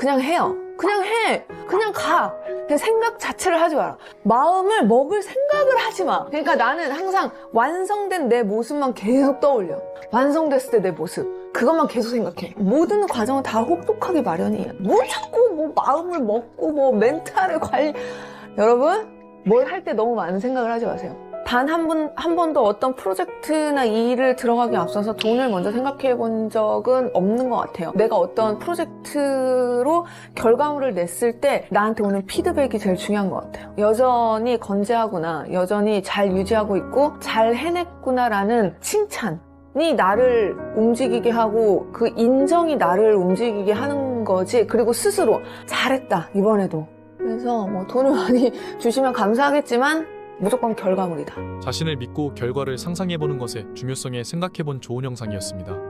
그냥 해요. 그냥 해. 그냥 가. 그냥 생각 자체를 하지 마라. 마음을 먹을 생각을 하지 마. 그러니까 나는 항상 완성된 내 모습만 계속 떠올려. 완성됐을 때 내 모습. 그것만 계속 생각해. 모든 과정은 다 혹독하기 마련이에요. 뭘 자꾸 뭐 마음을 먹고 뭐 멘탈을 관리. 여러분, 뭘 할 때 너무 많은 생각을 하지 마세요. 단 한 번, 한 번도 어떤 프로젝트나 일을 들어가기 앞서서 돈을 먼저 생각해 본 적은 없는 것 같아요. 내가 어떤 프로젝트로 결과물을 냈을 때 나한테 오는 피드백이 제일 중요한 것 같아요. 여전히 건재하구나, 여전히 잘 유지하고 있고 잘 해냈구나라는 칭찬 이 나를 움직이게 하고 그 인정이 나를 움직이게 하는 거지. 그리고 스스로 잘했다, 이번에도. 그래서 뭐 돈을 많이 주시면 감사하겠지만 무조건 결과물이다. 자신을 믿고 결과를 상상해보는 것의 중요성에 생각해본 좋은 영상이었습니다.